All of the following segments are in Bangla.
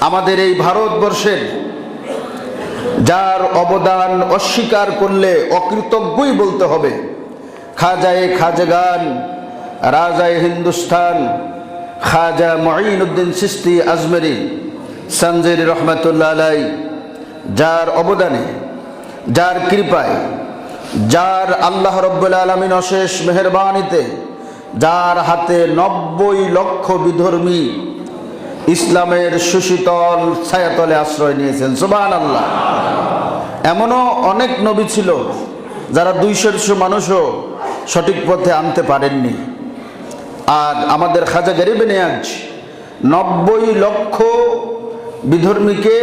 আমাদের এই ভারতবর্ষের যার অবদান অস্বীকার করলে অকৃতজ্ঞই বলতে হবে। খাজায়ে খাজগান, রাজায় হিন্দুস্তান খাজা মঈনুদ্দিন সিস্তি আজমেরি, সঞ্জের রহমতুল্লাহ আলাই যার অবদানে, যার কৃপায়, যার আল্লাহ রব্বুল আলমিন অশেষ মেহরবানিতে, যার হাতে নব্বই লক্ষ বিধর্মী ইসলামের সুশীতল ছায়াতলে আশ্রয় নিয়েছেন সুবান আল্লাহ এমনও অনেক নবী ছিল যারা দুইশো মানুষও সঠিক পথে আনতে পারেননি। আর আমাদের খাজা গরিবে নেয়াজ নব্বই লক্ষ বিধর্মীকে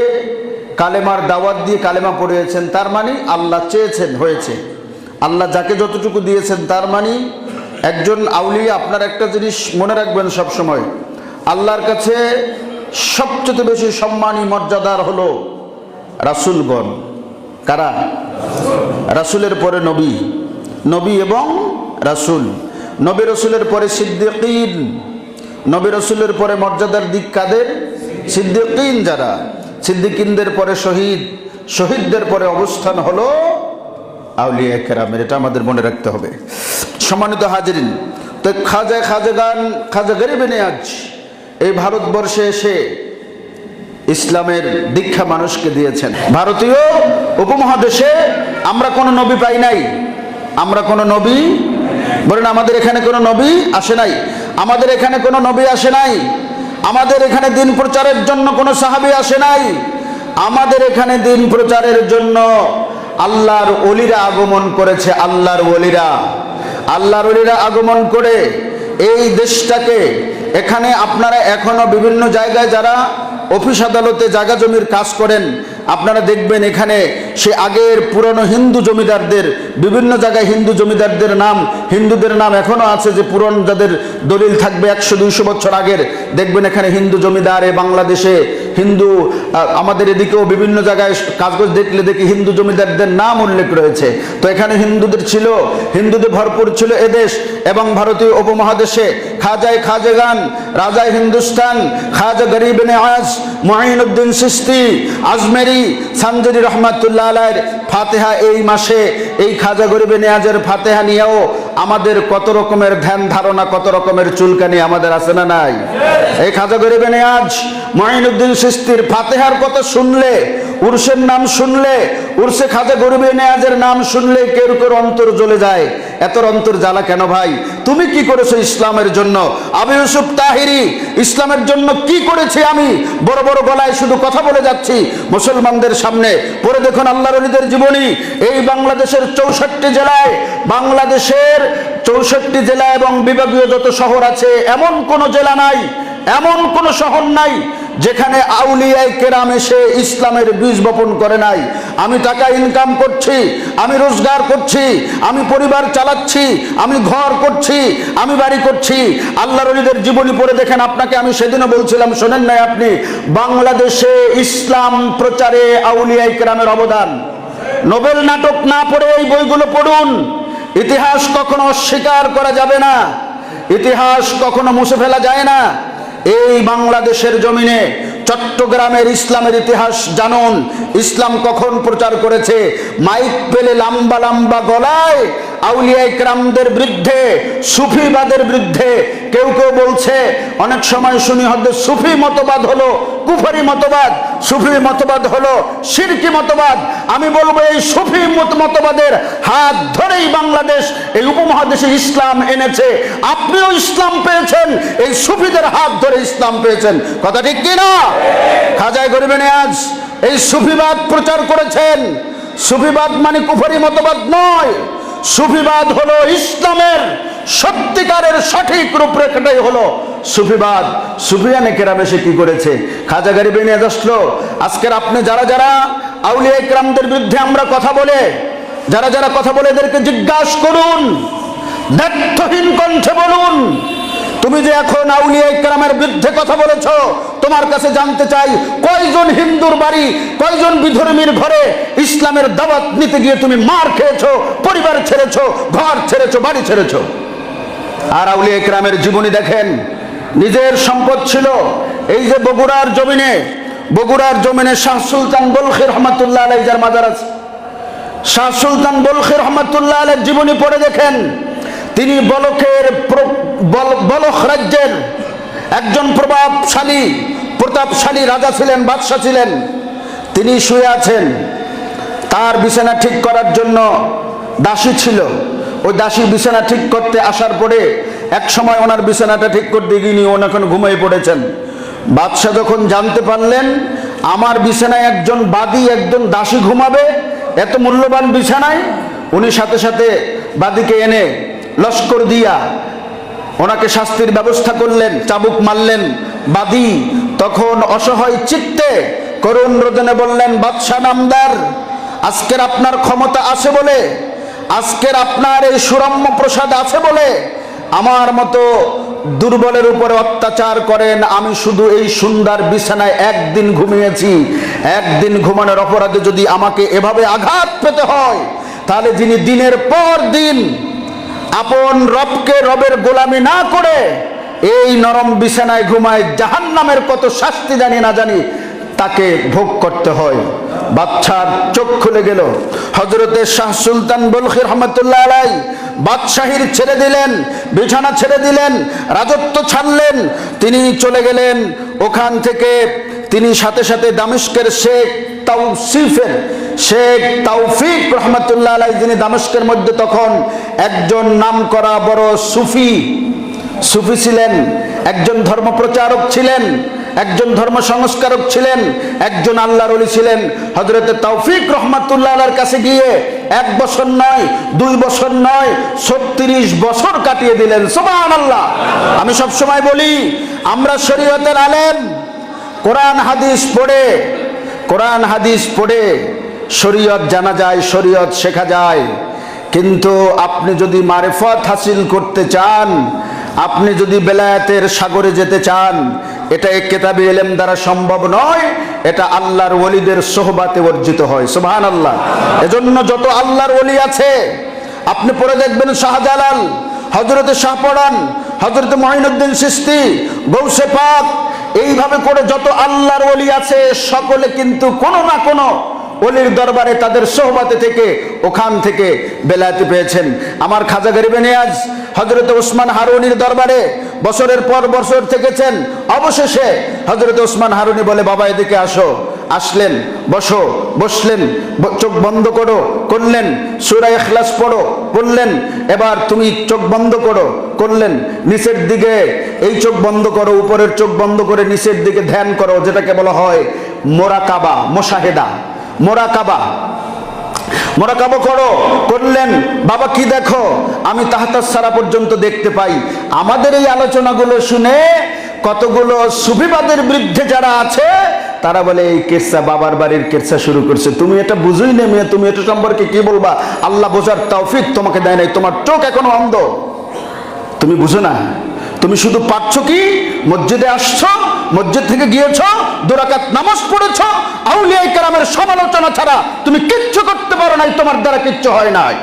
কালেমার দাওয়াত দিয়ে কালেমা পড়িয়েছেন, তার মানে আল্লাহ চেয়েছেন, হয়েছে। আল্লাহ যাকে যতটুকু দিয়েছেন, তার মানে একজন আউলিয়া, আপনার একটা জিনিস মনে রাখবেন সব সময় আল্লাহর কাছে সবচেয়ে বেশি সম্মানী মর্যাদার হলো রাসুলগণ। কারা? রাসুলের পরে নবী। নবী এবং রাসুল। নবী রসুলের পরে সিদ্দিকিন। নবী রসুলের পরে মর্যাদার দিক কাদের? সিদ্দিকিন যারা। সিদ্দিকিনদের পরে শহীদ। শহীদদের পরে অবস্থান হলো আউলিয়া কেরামের। এটা আমাদের মনে রাখতে হবে। সম্মানিত হাজিরিন, তো খাজা গান খাজা গরিবে নেয়াজ এই ভারতবর্ষে এসে ইসলামের দীক্ষা মানুষকে দিয়েছেন। ভারতীয় উপমহাদেশে আমরা কোনো নবী পাই নাই। আমরা কোনো নবী, বলেন আমাদের এখানে কোনো নবী আসে নাই। আমাদের এখানে কোনো নবী আসে নাই। আমাদের এখানে দিন প্রচারের জন্য কোনো সাহাবি আসে নাই। আমাদের এখানে দিন প্রচারের জন্য আল্লাহর অলিরা আগমন করেছে, আল্লাহর অলিরা আল্লাহর অলিরা আগমন করে এই দেশটাকে এখানে আপনারা এখনও বিভিন্ন জায়গায় যারা অফিস আদালতে জায়গা জমির কাজ করেন, আপনারা দেখবেন এখানে সে আগের পুরনো হিন্দু জমিদারদের, বিভিন্ন জায়গায় হিন্দু জমিদারদের নাম, হিন্দুদের নাম এখনও আছে যে পুরন যাদের দলিল থাকবে একশো দুইশো বছর আগের। দেখবেন এখানে হিন্দু জমিদার এ বাংলাদেশে, হিন্দু আমাদের এদিকেও বিভিন্ন জায়গায় কাগজ দেখলে দেখি হিন্দু জমিদারদের নাম উল্লেখ রয়েছে। তো এখানে হিন্দুদের ছিল, হিন্দুদের ভরপুর ছিল এদেশ এবং ভারতীয় উপমহাদেশে খাজায় খাজেগান রাজায় হিন্দুস্তান, খাজা গরিব আজ মহিনুদ্দিন সিস্তি, আজমেরি, সানজরি রহমাতুল্লাহ আলাইয়ের ফাতেহা এই মাসে, এই খাজা গরিবে নেয়াজের ফাতেহা নিয়েও আমাদের কত রকমের ধ্যান ধারণা, কত রকমের চুলকানি আমাদের আছে না নাই? এই খাজা গরিবে নেয়াজ মহিনুদ্দিন সিস্তির ফাতেহার কথা শুনলে, উর্সের নাম শুনলে, উর্সে খাজা গরিবে নেয়াজের নাম শুনলে কেউ কেউ অন্তর জ্বলে যায়। এত অন্তর জ্বালা কেন ভাই? তুমি কি করেছ ইসলামের জন্য? আবু ইউসুফ তাহিরি, ইসলামের জন্য কি করেছি আমি? বড় বড় গলায় শুধু কথা বলে যাচ্ছি। মুসলমানদের সামনে পরে দেখুন আল্লাহ রলিদের জীবনী। এই বাংলাদেশের চৌষট্টি জেলায়, বাংলাদেশের চৌষট্টি জেলা এবং বিভাগীয় যত শহর আছে, এমন কোন জেলা নাই, এমন কোন শহর নাই যেখানে আউলিয়ায় কেরাম এসে ইসলামের বীজ বপন করে নাই। আমি টাকা ইনকাম করছি, আমি রোজগার করছি, আমি পরিবার চালাচ্ছি, আমি ঘর করছি, আমি বাড়ি করছি। আল্লাহ রলিদের জীবনী পড়ে দেখেন, আপনাকে আমি সেদিনও বলছিলাম, শোনেন নাই আপনি, বাংলাদেশে ইসলাম প্রচারে আউলিয়ায় কেরামের অবদান। নোবেল নাটক না পড়ে এই বইগুলো পড়ুন। ইতিহাস কখনো অস্বীকার করা যাবে না। ইতিহাস কখনো মুছে ফেলা যায় না। এই বাংলাদেশের জমিনে চট্টগ্রামের ইসলামের ইতিহাস জানুন। ইসলাম কখন প্রচার করেছে? মাইক পেলে লাম্বা লাম্বা গলায় আউলিয়া ইকরামদের বিরুদ্ধে, সুফিবাদের বিরুদ্ধে কেউ কেউ বলছে, অনেক সময় শুনি হয়তো সুফি মতবাদ হলো কুফারি মতবাদ। সুফি মতবাদ হলো সিরকি মতবাদ। আমি বলব এই সুফি মত মতবাদের হাত ধরেই বাংলাদেশ এই উপমহাদেশে ইসলাম এনেছে। আপনিও ইসলাম পেয়েছেন, এই সুফিদের হাত ধরে ইসলাম পেয়েছেন। কথা ঠিক কি না খাজায় গরিবে আজ এই সুফিবাদ প্রচার করেছেন। সুফিবাদ মানে কুফরি মতবাদ নয়। সুফিবাদ হলো ইসলামের সত্যিকারের সঠিক রূপরেখাটাই হলো সুফিবাদ সুফিয়ানে কেরাম এসে কি করেছে? খাজা গরিবে নিয়ে আসলো। আজকের আপনি যারা যারা আউলিয়া ইকরামদের বিরুদ্ধে আমরা কথা বলে, যারা যারা কথা বলে এদেরকে জিজ্ঞাসা করুন, ব্যর্থহীন কণ্ঠে বলুন, তুমি যে এখন আউলিয়া ইকরামের বিরুদ্ধে কথা বলেছ, তোমার কাছে জানতে চাই, কয়জন হিন্দুর বাড়ি, কয়জন বিধর্মীর ঘরে ইসলামের দাওয়াত নিতে গিয়ে তুমি মার খেয়েছো, পরিবার ছেড়েছো, ঘর ছেড়েছো, বাড়ি ছেড়েছো? আর আউলিয়া ইকরামের জীবনী দেখেন নিজের সম্পদ ছিল। এই যে বগুড়ার জমিনে বগুড়ার জমিনে শাহ সুলতান বলখি রহমতুল্লাহ আলাই যার মাজার আছে। শাহ সুলতান বলখি রহমতুল্লাহ আলের জীবনী পড়ে দেখেন, তিনি বলকের বলখ রাজ্যের একজন প্রভাবশালী, প্রতাপশালী রাজা ছিলেন, বাদশাহ ছিলেন। তিনি শুয়ে আছেন। তার বিছানা ঠিক করার জন্য দাসী ছিল। ওই দাসী বিছানা ঠিক করতে আসার পরে এক সময় ওনার বিছানাটা ঠিক করতে গিয়ে উনি এখন ঘুমিয়ে পড়েছেন। বাদশাহ যখন জানতে পারলেন, আমার বিছানায় একজন বাদী, একজন দাসী ঘুমাবে, এত মূল্যবান বিছানায়, উনি সাথে সাথে বাদীকে এনে লস্কর দিয়া ওনাকে শাস্তির ব্যবস্থা করলেন, চাবুক মারলেন। বাদী তখন অসহায় চিত্তে করুণ রোদনে বললেন, বাদশাহ নামদার, আজকের আপনার ক্ষমতা আছে বলে আজকের আপনার এই সুরম্য প্রসাদ আছে বলে আমার মতো দুর্বলের উপরে অত্যাচার করেন, আমি শুধু এই সুন্দর বিছানায় একদিন ঘুমিয়েছি। একদিন ঘুমানোর অপরাধে যদি আমাকে এভাবে আঘাত পেতে হয়, তাহলে যিনি দিনের পর দিন আপন রবকে রবের গোলামি না করে এই নরম বিছানায় ঘুমায় জাহান নামের কত শাস্তি জানি না জানি তাকে ভোগ করতে হয়। বাচ্চার চোখ খুলে গেল। হজরতে শাহ সুলতান বলখির রহমতুল্লাহ আলাই বাদশাহীর ছেড়ে দিলেন, বিছানা ছেড়ে দিলেন, রাজত্ব ছাড়লেন, তিনি চলে গেলেন। ওখান থেকে তিনি সাথে সাথে দামেস্কের শেখ তাউসিফের শেখ তাওফিক রহমতুল্লাহ আলাই যিনি দামেস্কের মধ্যে তখন একজন নাম করা বড় সুফি সুফি ছিলেন, একজন ধর্মপ্রচারক ছিলেন। একজন ধর্ম সংস্কারক ছিলেন, একজন আল্লাহর অলি ছিলেন। হজরতে তৌফিক রহমাতুল্লাহ আলার কাছে গিয়ে এক বছর নয়, দুই বছর নয়, ছত্রিশ বছর কাটিয়ে দিলেন। সোমান আল্লাহ আমি সব সময় বলি, আমরা শরীয়তের আলেম, কোরআন, হাদিস পড়ে, কোরআন, হাদিস পড়ে, শরীয়ত জানা যায়, শরীয়ত শেখা যায়। কিন্তু আপনি যদি মারেফত হাসিল করতে চান, আপনি যদি বেলায়েতের সাগরে যেতে চান এটা এক কেতাবি এলেম দ্বারা সম্ভব নয়, এটা আল্লাহর ওলিদের সোহবাতে অর্জিত হয় সোহান আল্লাহ এজন্য যত আল্লাহর ওলি আছে, আপনি পরে দেখবেন শাহজালাল হজরত শাহপড়ান হজরত মহিনুদ্দিন সিস্তি, গৌসে পাক, এইভাবে করে যত আল্লাহর ওলি আছে, সকলে কিন্তু কোনো না কোনো অলির দরবারে তাদের সোহবাতে থেকে ওখান থেকে বেলায়েতে পেয়েছেন। আমার খাজা গরিবে নিয়াজ হজরত ওসমান হারুনির দরবারে বছরের পর বছর থেকেছেন। অবশেষে হজরত ওসমান হারুনি বলে, বাবা, এদিকে আসো। আসলেন, বসো। বসলেন চোখ বন্ধ করো। করলেন, সুরা এখলাস পড়ো। বললেন, এবার তুমি চোখ বন্ধ করো। করলেন, নিচের দিকে এই চোখ বন্ধ করো, উপরের চোখ বন্ধ করে নিচের দিকে ধ্যান করো, যেটাকে বলা হয় মোরাকাবা, মোশাহেদা। মোরাকাবা। মোরাকাবা করো, করলেন, বাবা কি দেখো? আমি তাহাতার সারা পর্যন্ত দেখতে পাই। আমাদের এই আলোচনাগুলো শুনে কতগুলো সুফিবাদের বিরুদ্ধে যারা আছে, তারা বলে, এই কেসা, বাবার বাড়ির কেসা শুরু করছে। তুমি এটা বুঝুই না মেয়ে, তুমি এটা সম্পর্কে কি বলবা? আল্লাহ বোঝার তৌফিক তোমাকে দেয় নাই। তোমার চোখ এখনও অন্ধ। তুমি বুঝো না? তুমি শুধু পাচ্ছ কি? মসজিদে আসছো মসজিদ থেকে গিয়েছ, দুরাকাত নামাজ পড়েছ আউলিয়াই কারামের সমালোচনা ছাড়া তুমি কিচ্ছু করতে পারো নাই, তোমার দ্বারা কিচ্ছু হয় নাই।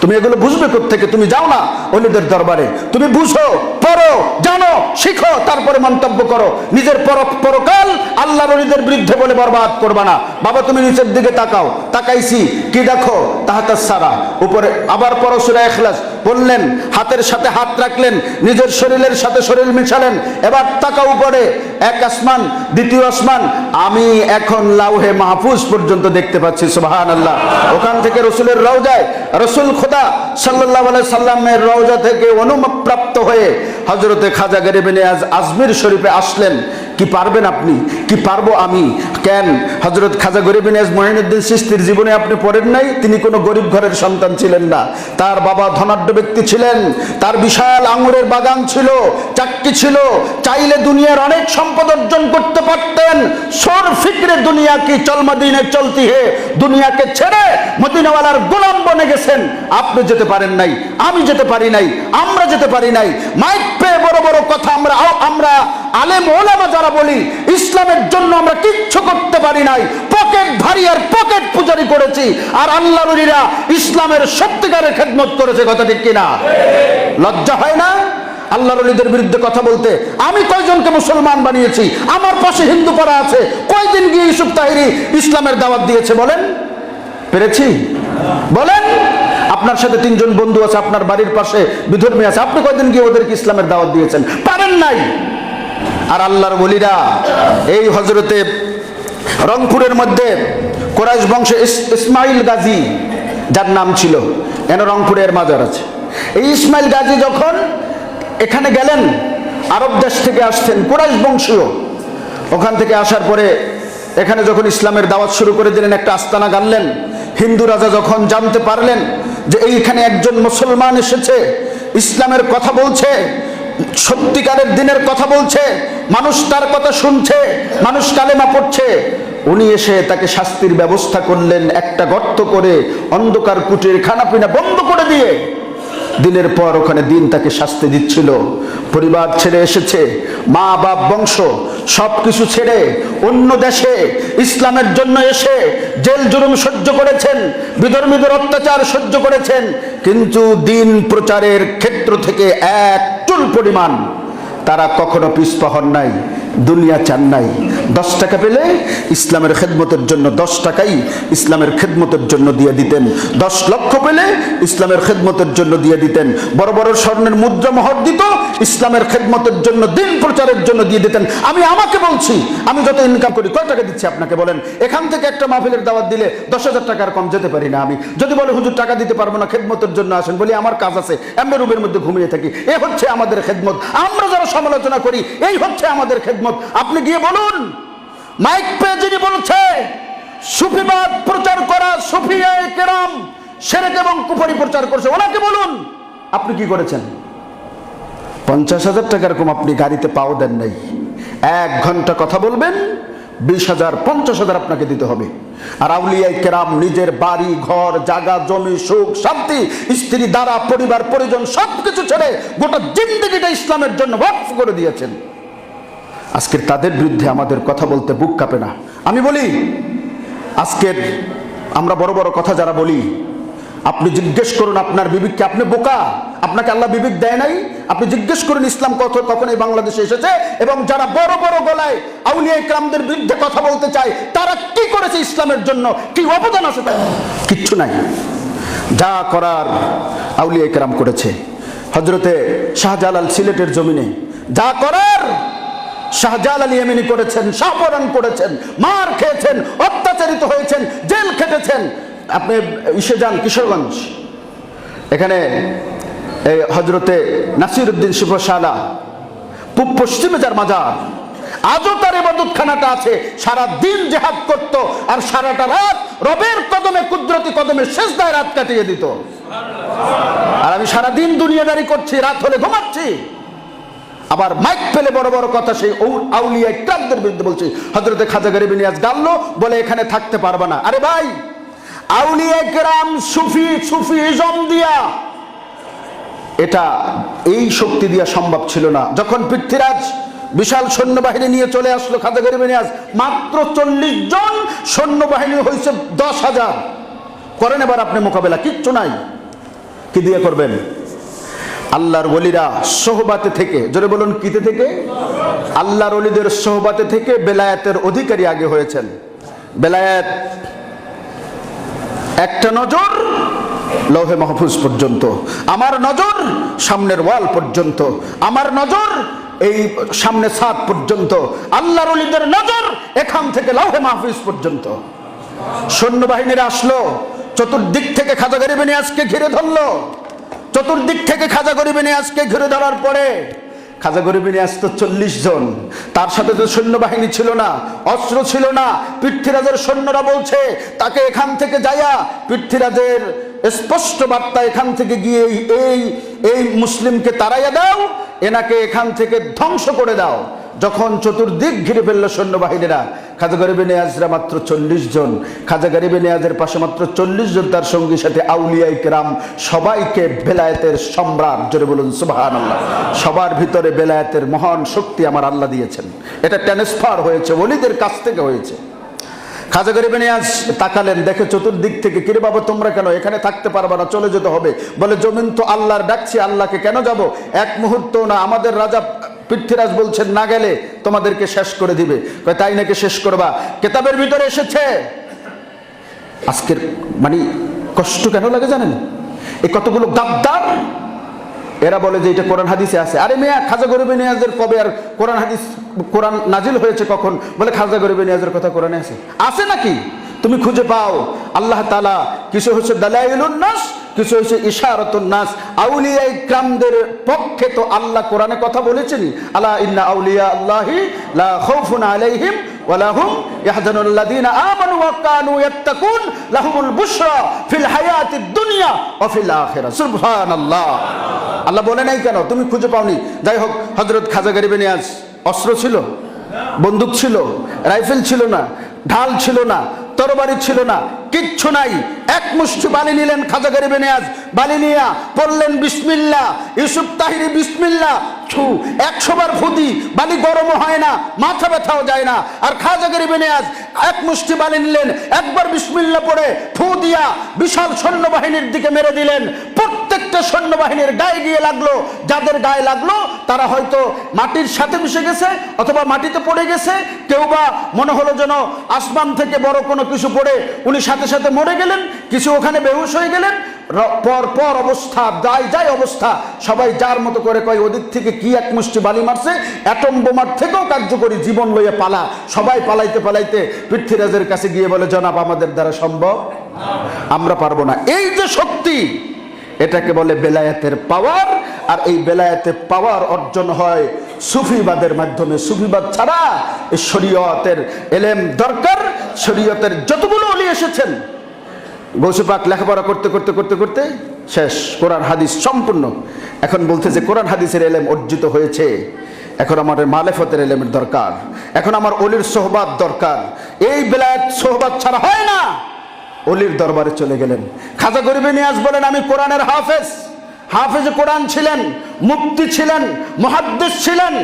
তুমি এগুলো বুঝবে থেকে তুমি যাও না অলিদের দরবারে। তুমি বুঝো, পড়ো, জানো, শিখো, তারপরে মন্তব্য করো। নিজের পর পরকাল আল্লাহর অলিদের বিরুদ্ধে বলে বরবাদ করবা না। বাবা, তুমি নিচের দিকে তাকাও। তাকাইছি, কি দেখো? তাহাতার সারা। উপরে আবার পরশুরা এখলাস। বললেন, হাতের সাথে হাত রাখলেন, নিজের শরীরের সাথে শরীর মিশালেন। এবার তাকাও উপরে, এক আসমান, দ্বিতীয় আসমান। আমি এখন লাউহে মাহফুজ পর্যন্ত দেখতে পাচ্ছি সুবাহান আল্লাহ ওখান থেকে রসুলের রওজায়, রসুল খোদা সাল্লাহ সাল্লামের রওজা থেকে অনুপ্রাপ্ত হয়ে হজরতে খাজা গরিবে আজ আজমির শরীফে আসলেন। কি পারবেন আপনি? কি পারব আমি? কেন? হজরত খাজা গরিব নিয়াজ মহিনুদ্দিন সিস্তির জীবনে আপনি পড়েন নাই? তিনি কোনো গরিব ঘরের সন্তান ছিলেন না। তার বাবা ধনাঢ্য ব্যক্তি ছিলেন। তার বিশাল আঙুরের বাগান ছিল চাকরি ছিল। চাইলে দুনিয়ার অনেক সম্পদ অর্জন করতে পারতেন। সোর ফিক্রে দুনিয়া কি চলমাদিনে চলতি হে? দুনিয়াকে ছেড়ে মদিনাওয়ালার গোলাম বনে গেছেন। আপনি যেতে পারেন নাই, আমি যেতে পারি নাই, আমরা যেতে পারি নাই। মাইক পেয়ে বড় বড় কথা আমরা আমরা আলেম ওলামা যারা বলি, ইসলামের জন্য আমরা কিচ্ছু করতে পারি নাই। পকেট ভারী আর পকেট পূজারি করেছি। আর আল্লাহ ইসলামের সত্যিকারের খেদমত করেছে, কথা ঠিক কিনা? লজ্জা হয় না? আল্লাহর অলিদের বিরুদ্ধে কথা বলতে, আমি কয়জনকে মুসলমান বানিয়েছি? আমার পাশে হিন্দু পাড়া আছে। কয়দিন গিয়ে ইউসুফ তাহিরি ইসলামের দাওয়াত দিয়েছে বলেন? পেরেছি? বলেন? আপনার সাথে তিনজন বন্ধু আছে, আপনার বাড়ির পাশে বিধর্মী আছে। আপনি কয়দিন গিয়ে ওদেরকে ইসলামের দাওয়াত দিয়েছেন? পারেন নাই। আর আল্লাহর বলিরা এই হজরতে রংপুরের মধ্যে কোরাইশ বংশ ইস- ইসমাইল গাজী, যার নাম ছিল, এন রংপুরের মাজার আছে এই ইসমাইল গাজী যখন এখানে গেলেন, আরব দেশ থেকে আসছেন, কোরাইশ বংশীয়, ওখান থেকে আসার পরে এখানে যখন ইসলামের দাওয়াত শুরু করে দিলেন, একটা আস্তানা গানলেন, হিন্দু রাজা যখন জানতে পারলেন যে এইখানে একজন মুসলমান এসেছে, ইসলামের কথা বলছে, সত্যিকারের দিনের কথা বলছে মানুষ তার কথা শুনছে, মানুষ কালেমা পড়ছে। উনি এসে তাকে শাস্তির ব্যবস্থা করলেন, একটা গর্ত করে অন্ধকার কুটির খানাপিনা বন্ধ করে দিয়ে। দিনের পর ওখানে দিন তাকে শাস্তি দিচ্ছিল। পরিবার ছেড়ে এসেছে, মা, বাপ, বংশ সব কিছু ছেড়ে অন্য দেশে, ইসলামের জন্য এসে জেল জুলুম সহ্য করেছেন, বিধর্মীদের অত্যাচার সহ্য করেছেন, কিন্তু দিন প্রচারের ক্ষেত্র থেকে এক চুল পরিমাণ তারা কখনো পিছপা হন নাই, দুনিয়া চান নাই। দশ টাকা পেলে ইসলামের খেদমতের জন্য দশ টাকাই ইসলামের খেদমতের জন্য দিয়ে দিতেন। দশ লক্ষ পেলে ইসলামের খেদমতের জন্য দিয়ে দিতেন। বড় বড় স্বর্ণের মুদ্রা মোহর দিত, ইসলামের খেদমতের জন্য, দিন প্রচারের জন্য দিয়ে দিতেন। আমি আমাকে বলছি, আমি যত ইনকাম করি, কয় টাকা দিচ্ছি আপনাকে বলেন? এখান থেকে একটা মাহফিলের দাওয়াত দিলে দশ হাজার টাকার কম যেতে পারি না আমি। যদি বলে, হুজুর, টাকা দিতে পারব না, খেদমতের জন্য আসেন। বলি, আমার কাজ আছে, এমনি রুমের মধ্যে ঘুমিয়ে থাকি। এ হচ্ছে আমাদের খেদমত। আমরা যারা সমালোচনা করি, এই হচ্ছে আমাদের খেদমত। আপনি গিয়ে বলুন, মাইক পেয়ে যিনি বলছে, সুফিবাদ প্রচার করা সুফিয়া কেরাম, সেরেক এবং কুফরি প্রচার করছে, ওনাকে বলুন, আপনি কি করেছেন? পঞ্চাশ হাজার টাকা এরকম আপনি গাড়িতে পাও দেন নাই। এক ঘণ্টা কথা বলবেন বিশ হাজার, পঞ্চাশ হাজার আপনাকে দিতে হবে। আর আউলিয়াই কেরাম নিজের বাড়ি, ঘর জাগা জমি, সুখ, শান্তি, স্ত্রী দ্বারা পরিবার, পরিজন সব কিছু ছেড়ে গোটা জিন্দগিটা ইসলামের জন্য ওয়াকফ করে দিয়েছেন। আজকের তাদের বিরুদ্ধে আমাদের কথা বলতে বুক কাঁপে না। আমি বলি, আজকের আমরা বড় বড় কথা যারা বলি আপনি জিজ্ঞেস করুন আপনার বিবেককে আপনি বোকা। আপনাকে আল্লাহ বিবেক দেয় নাই? আপনি জিজ্ঞেস করুন ইসলাম কত কখন এই বাংলাদেশে এসেছে? এবং যারা বড় বড় গলায় আউলিয়া ইকরামদের বিরুদ্ধে কথা বলতে চায়, তারা কি করেছে ইসলামের জন্য? কি অবদান আছে তার কিচ্ছু নাই। যা করার আউলিয়া ইকরাম করেছে। হজরতে শাহজালাল সিলেটের জমিনে যা করার শাহজাল আলী এমিনি করেছেন শাহপরান করেছেন, মার খেয়েছেন, অত্যাচারিত হয়েছেন, জেল খেটেছেন। আপনি ইসে যান, কিশোরগঞ্জ। এখানে এই হজরতে নাসির উদ্দিন শিবশালা পূব পশ্চিমে যার মাজার, আজও তার এবাদতখানাটা আছে সারা দিন জেহাদ করত আর সারাটা রাত রবের কদমে, কুদরতি কদমে শেষ দায় রাত কাটিয়ে দিত। আর আমি সারা দিন দুনিয়াদারি করছি, রাত হলে ঘুমাচ্ছি। আবার মাইক পেলে বড় বড় কথা সেই আউলিয়া ক্রাবদের বিরুদ্ধে বলছি হজরতে খাজা গরিব নিয়াজ গাল্লো বলে এখানে থাকতে পারবে না। আরে ভাই আউলিয়া গ্রাম সুফি সুফি ইজম দিয়া। এটা এই শক্তি দিয়া সম্ভব ছিল না। যখন পৃথ্বীরাজ বিশাল সৈন্যবাহিনী নিয়ে চলে আসলো খাজা গরিব নিয়াজ মাত্র চল্লিশ জন সৈন্যবাহিনী হয়েছে দশ হাজার। করেন এবার আপনি মোকাবেলা, কিচ্ছু নাই। কি দিয়ে করবেন? আল্লাহর ওলিরা সোহবাতে থেকে, জোরে বলুন, কিতে থেকে? আল্লাহর ওলিদের সোহবাতে থেকে বেলায়েতের অধিকারী আগে হয়েছেন। বেলায়েত একটা নজর লৌহে মাহফুজ পর্যন্ত, আমার নজর সামনের ওয়াল পর্যন্ত, আমার নজর এই সামনে সাত পর্যন্ত, আল্লাহর অলিদের নজর এখান থেকে লৌহে মাহফুজ পর্যন্ত। সৈন্যবাহিনীরা আসলো, চতুর্দিক থেকে খাজা গরিবে আজকে ঘিরে ধরলো, চতুর্দিক থেকে খাজা গরিবে আজকে ঘিরে ধরার পরে খাজা নিয়ে আসত চল্লিশ জন। তার সাথে তো সৈন্যবাহিনী ছিল না, অস্ত্র ছিল না। পৃথ্বীরাজের সৈন্যরা বলছে, তাকে এখান থেকে যাইয়া পৃথ্বীরাজের স্পষ্ট বার্তা এখান থেকে গিয়ে এই এই মুসলিমকে তাড়াইয়া দাও, এনাকে এখান থেকে ধ্বংস করে দাও। যখন চতুর্দিক ঘিরে ফেলল সৈন্যবাহিনীরা, খাজা গরিবে নেয়াজরা মাত্র চল্লিশ জন, খাজা গরিবে নেয়াজের পাশে মাত্র চল্লিশ জন তার সঙ্গী, সাথে আউলিয়া ইকরাম সবাইকে বেলায়েতের সম্রাট, জোরে বলুন সুবাহান আল্লাহ সবার ভিতরে বেলায়েতের মহান শক্তি আমার আল্লাহ দিয়েছেন। এটা ট্রান্সফার হয়েছে, ওলিদের কাছ থেকে হয়েছে। খাজা গরিবে নিয়ে আজ তাকালেন, দেখে চতুর্দিক থেকে, কিরে বাবা, তোমরা কেন এখানে থাকতে পারবে না, চলে যেতে হবে? বলে, জমিন তো আল্লাহর ডাকছি, আল্লাহকে কেন যাব? এক মুহূর্ত না, আমাদের রাজা পৃথ্বীরাজ বলছেন, না গেলে তোমাদেরকে শেষ করে দিবে। তাই নাকি শেষ করবা? কেতাবের ভিতরে এসেছে। আজকের মানে কষ্ট কেন লাগে জানেন? এই কতগুলো গাদ্দার, এরা বলে যে এটা কোরআন হাদিসে আছে। আরে মেয়া, খাজা গরিবে নিয়াজের কবে আর কোরআন হাদিস, কোরআন নাজিল হয়েছে কখন? বলে, খাজা গরিবে নিয়াজের কথা কোরআনে আছে। আছে নাকি? তুমি খুঁজে পাও। আল্লাহ তালা কিছু হচ্ছে দালাইলুন নাস, কিছু হচ্ছে ইশারতুন নাস। আউলিয়া ইকরামদের পক্ষে তো আল্লাহ কোরআনে কথা বলেছেনই আলা ইন্না আউলিয়া আল্লাহি লা খাউফুন আলাইহিম ওয়ালা হুম ইয়াহজানুল লাযিনা আমানু ওয়া কানু ইয়াত্তাকুন, লাহুমুল বুশরা ফিল হায়াতিদ দুনিয়া ওয়া ফিল আখিরাহ সুবহানাল্লাহ। আল্লাহ বলে নাই কেন? তুমি খুঁজে পাওনি। যাই হোক হজরত খাজা গরিবে নিয়াজ অস্ত্র ছিল, বন্দুক ছিল, রাইফেল ছিল না, ঢাল ছিল না তরবারি ছিল না, কিচ্ছু নাই। এক মুষ্টি বালি নিলেন খাজা গরিবে বালি নিয়া পড়লেন বিসমিল্লা, ইউসুফ তাহিরি বিসমিল্লা। ছু একশোবার ফুদি, বালি গরমও হয় না, মাথা ব্যথাও যায় না। আর খাজা গরিবে এক মুষ্টি বালি নিলেন, একবার বিসমিল্লা পড়ে ফু দিয়া বিশাল সৈন্যবাহিনীর দিকে মেরে দিলেন। প্রত্যেকটা সৈন্যবাহিনীর গায়ে গিয়ে লাগল, যাদের গায়ে লাগল তারা হয়তো মাটির সাথে মিশে গেছে অথবা মাটিতে পড়ে গেছে, কেউ বা মনে হলো যেন আসমান থেকে বড় কোনো কিছু পড়ে উনি সাথে সাথে মরে গেলেন, কিছু ওখানে বেহুশ হয়ে গেলেন। পর পর অবস্থা, যাই যাই অবস্থা, সবাই যার মতো করে কয়, ওদিক থেকে কি এক মুষ্টি বালি মারছে, অ্যাটম বোমার থেকেও কার্যকরী জীবন লইয়ে পালা। সবাই পালাইতে পালাইতে পৃথ্বীরাজের কাছে গিয়ে বলে, জনাব, আমাদের দ্বারা সম্ভব? আমরা পারব না। এই যে শক্তি এটাকে বলে বেলায়েতের পাওয়ার, আর এই বেলায়েতের পাওয়ার অর্জন হয় সুফিবাদের মাধ্যমে। সুফিবাদ ছাড়া শরীয়তের এলেম দরকার। শরীয়তের যতগুলো অলি এসেছেন গৌসুপাক লেখাপড়া করতে করতে করতে করতে শেষ। কোরআন হাদিস সম্পূর্ণ। এখন বলতে যে কোরআন হাদিসের এলেম অর্জিত হয়েছে। এখন আমার মালেফতের এলেমের দরকার। এখন আমার অলির সোহবাদ দরকার। এই বেলায়েত সোহবাদ ছাড়া হয় না। অলির দরবারে চলে গেলেন। খাজা গরিবে নিয়াজ বলেন, আমি কোরআনের হাফেজ। হাফেজ কোরআন ছিলেন মুক্তি ছিলেন মহাদ্দেশ ছিলেন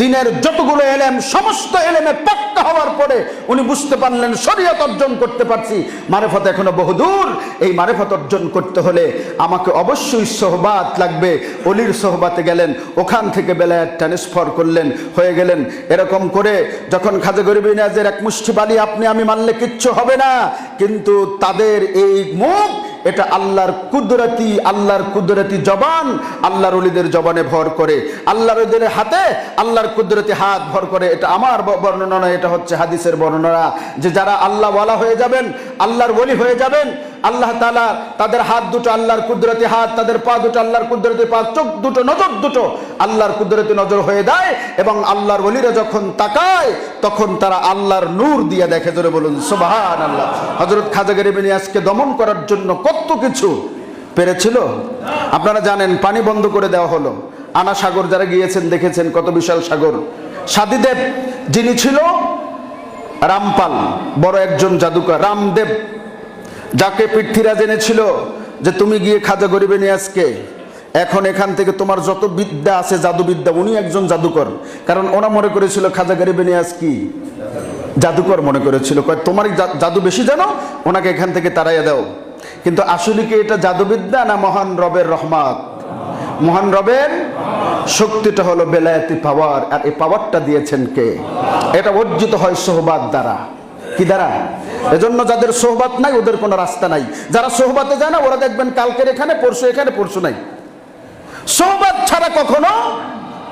দিনের যতগুলো এলেম, সমস্ত এলেমে পাক্কা হওয়ার পরে উনি বুঝতে পারলেন, শরীয়ত অর্জন করতে পারছি। মারেফত এখনও বহুদূর। এই মারেফত অর্জন করতে হলে আমাকে অবশ্যই সোহবাত লাগবে। অলির সোহবাতে গেলেন, ওখান থেকে বেলায় ট্রান্সফার করলেন, হয়ে গেলেন। এরকম করে যখন খাজা গরিব এক মুষ্টি বালি, আপনি আমি মানলে কিচ্ছু হবে না। কিন্তু তাদের এই মুখ এটা আল্লাহর কুদরতি আল্লাহর কুদরতি জবান আল্লাহর অলিদের জবানে ভর করে। আল্লাহর অলিদের হাতে আল্লাহর কুদরতি হাত ভর করে। এটা আমার বর্ণনা নয়, এটা হচ্ছে হাদিসের বর্ণনা। যে যারা আল্লাহ বলা হয়ে যাবেন, আল্লাহর বলি হয়ে যাবেন আল্লাহ তালা তাদের হাত দুটো আল্লাহর কুদরতি হাত, তাদের পা দুটো আল্লাহর কুদরতি পা, চোখ দুটো, নজর দুটো আল্লাহর কুদরতি নজর হয়ে দেয় এবং আল্লাহর বলিরা যখন তাকায়, তখন তারা আল্লাহর নূর দিয়ে দেখে ধরে বলুন সুবাহান আল্লাহ হজরত খাজা গরিব নিয়াজকে দমন করার জন্য কত কিছু পেরেছিল? আপনারা জানেন, পানি বন্ধ করে দেওয়া হলো। আনা সাগর যারা গিয়েছেন, দেখেছেন কত বিশাল সাগর। সাদিদেব যিনি ছিল, রামপাল, বড় একজন জাদুকর, রামদেব। যাকে পৃথ্বীরাজ এনেছিল যে তুমি গিয়ে খাজা গরিবে নিয়ে নিয়াজকে, এখন এখান থেকে তোমার যত বিদ্যা আছে, জাদুবিদ্যা, উনি একজন জাদুকর। কারণ ওনা মনে করেছিল খাজা গরিবে নিয়ে নিয়াজ কি? জাদুকর মনে করেছিল। তোমার জাদু বেশি জানো? ওনাকে এখান থেকে তাড়াইয়া দাও। কিন্তু আসলে কি এটা জাদুবিদ্যা না মহান রবের রহমত? মহান রবের শক্তিটা হলো বেলায়েতি পাওয়ার, আর এই পাওয়ারটা দিয়েছেন কে? এটা অর্জিত হয় সোহবাদ দ্বারা। কি দ্বারা? এজন্য যাদের সোহবাত নাই, ওদের কোনো রাস্তা নাই। যারা সোহবাতে যায় না, ওরা দেখবেন কালকের এখানে, পরশু এখানে, পরশু নাই। সোহবাত ছাড়া কখনো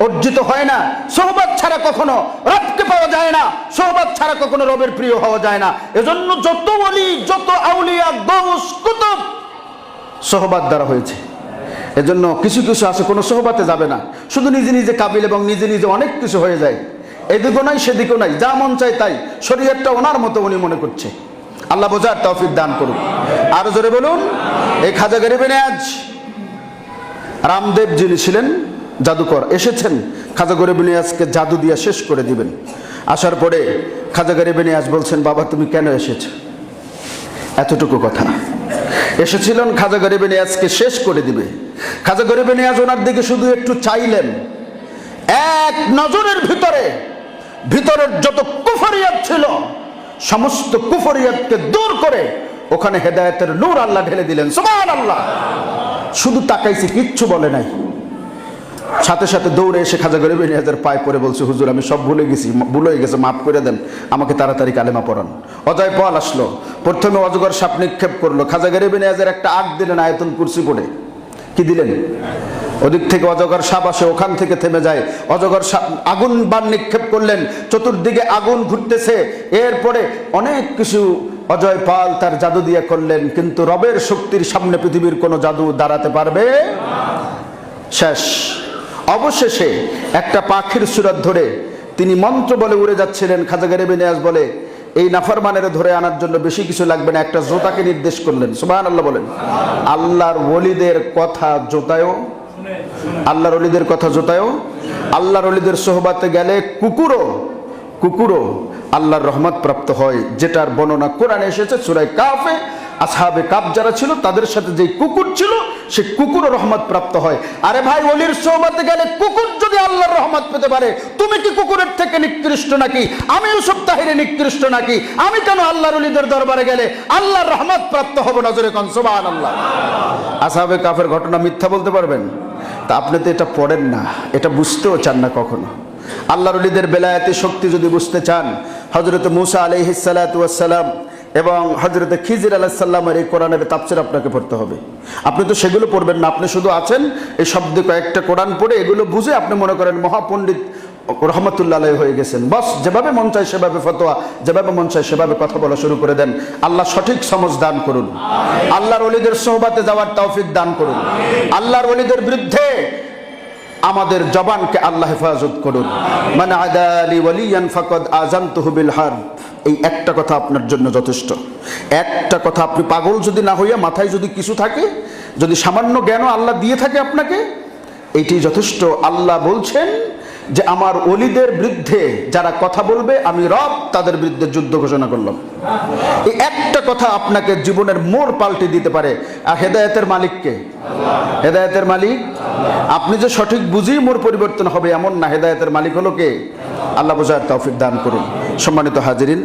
অর্জিত হয় না। সোহবাত ছাড়া কখনো রবকে পাওয়া যায় না। সোহবাত ছাড়া কখনো রবের প্রিয় হওয়া যায় না। এজন্য যত অলি যত আউলিয়া গৌস কুতুব সোহবাত দ্বারা হয়েছে। এজন্য কিছু কিছু আছে, কোনো সোহবাতে যাবে না। শুধু নিজে নিজে কাবিল এবং নিজে নিজে অনেক কিছু হয়ে যায়। এদিকও নাই, সেদিকও নাই, যা মন চায় তাই। শরীয়তটা ওনার মতো উনি মনে করছে। আল্লাহ বোঝার তৌফিক দান করুন আরও জোরে বলুন, এই খাজা গরিবে আজ রামদেব যিনি ছিলেন, জাদুকর, এসেছেন। খাজা গরিব নিয়াজকে জাদু দিয়ে শেষ করে দিবেন। আসার পরে খাজা গরিব নিয়াজ বলছেন, বাবা, তুমি কেন এসেছ? এতটুকু কথা। এসেছিলেন, খাজা গরিব নিয়াজকে শেষ করে দিবে। খাজা গরিব নিয়াজ ওনার দিকে শুধু একটু চাইলেন। এক নজরের ভিতরে ভিতরের যত কুফরিয়াত ছিল, সমস্ত কুফরিয়াতকে দূর করে ওখানে হেদায়েতের নূর আল্লাহ ঢেলে দিলেন। সুমান আল্লাহ শুধু তাকাইছে, কিচ্ছু বলে নাই। সাথে সাথে দৌড়ে এসে খাজা গরিব নিয়াজের পায়ে পড়ে বলছে, হুজুর, আমি সব ভুলে গেছি ভুল হয়ে গেছে, মাফ করে দেন। আমাকে তাড়াতাড়ি কালেমা পড়ান। অজয় পাল আসলো। প্রথমে অজগর সাপ নিক্ষেপ করল। খাজা গরিব নিয়াজের একটা আগ দিলেন আয়তন কুরসি পড়ে। কি দিলেন? ওদিক থেকে অজগর সাপ আসে, ওখান থেকে থেমে যায়। অজগর সাপ আগুন বান নিক্ষেপ করলেন, চতুর্দিকে আগুন ঘুরতেছে। এরপরে অনেক কিছু অজয় পাল তার জাদু দিয়ে করলেন, কিন্তু রবের শক্তির সামনে পৃথিবীর কোনো জাদু দাঁড়াতে পারবে? শেষ। অবশেষে একটা পাখির সুরত ধরে তিনি মন্ত্র বলে উড়ে যাচ্ছিলেন খাজা গরিব নিয়াজ বলে, এই নাফরমানের ধরে আনার জন্য বেশি কিছু লাগবে না, একটা জোতাকে নির্দেশ করলেন। সুবাহ আল্লাহ বলেন। আল্লাহর ওলিদের কথা জোতায়ও আল্লাহর অলিদের কথা জোতায়ও, আল্লাহর অলিদের সোহবাতে গেলে কুকুরও কুকুরও আল্লাহর রহমত প্রাপ্ত হয়, যেটার বর্ণনা কোরআনে এসেছে সুরাই কাফে, আসহাবে কাপ যারা ছিল, তাদের সাথে যে কুকুর ছিল সে কুকুরও রহমত প্রাপ্ত হয়। আরে ভাই, অলির সোহবাতে গেলে কুকুর যদি আল্লাহর রহমত পেতে পারে, তুমি কি কুকুরের থেকে নিকৃষ্ট নাকি? আমি ইউসুফ তাহিরে নিকৃষ্ট নাকি? আমি কেন আল্লাহর অলিদের দরবারে গেলে আল্লাহর রহমত প্রাপ্ত হব নজরে কন? সুবহান আল্লাহ আসহাবে কাফের ঘটনা মিথ্যা বলতে পারবেন? তা আপনি তো এটা পড়েন না, এটা বুঝতেও চান না কখনো। আল্লাহর অলিদের বেলায়াতি শক্তি যদি বুঝতে চান হজরত মুসা আলহিসাল্লাম এবং হজরত খিজির আলাহিসাল্লামের এই কোরআনের তাপসির আপনাকে পড়তে হবে। আপনি তো সেগুলো পড়বেন না, আপনি শুধু আছেন, এই শব্দ কয়েকটা কোরআন পড়ে এগুলো বুঝে আপনি মনে করেন মহাপণ্ডিত রহমতুল্লাহ হয়ে গেছেন। বস যেভাবে মন চায় সেভাবে ফতোয়া যেভাবে মন চায় সেভাবে কথা বলা শুরু করে দেন। আল্লাহ সঠিক সমজ দান করুন। আল্লাহর অলিদের সোহবাতে যাওয়ার তৌফিক দান করুন। আল্লাহর অলিদের বিরুদ্ধে আমাদের জবানকে আল্লাহ হেফাজত করুন। মানে আদালি ওয়ালিয়ান ফাকাদ আজানতুহু বিল হারব এই একটা কথা আপনার জন্য যথেষ্ট। একটা কথা আপনি পাগল যদি না হইয়া মাথায় যদি কিছু থাকে যদি সামান্য জ্ঞানও আল্লাহ দিয়ে থাকে আপনাকে এটি যথেষ্ট। আল্লাহ বলছেন যে আমার অলিদের বিরুদ্ধে যারা কথা বলবে, আমি রব তাদের বিরুদ্ধে যুদ্ধ ঘোষণা করলাম। এই একটা কথা আপনাকে জীবনের মোড় পাল্টে দিতে পারে, আর হেদায়তের মালিককে? হেদায়তের মালিক? আপনি যে সঠিক বুঝেই মোর পরিবর্তন হবে এমন না, হেদায়তের মালিক হলো কে? আল্লাহ বোঝার তৌফিক দান করুন। সম্মানিত হাজিরিন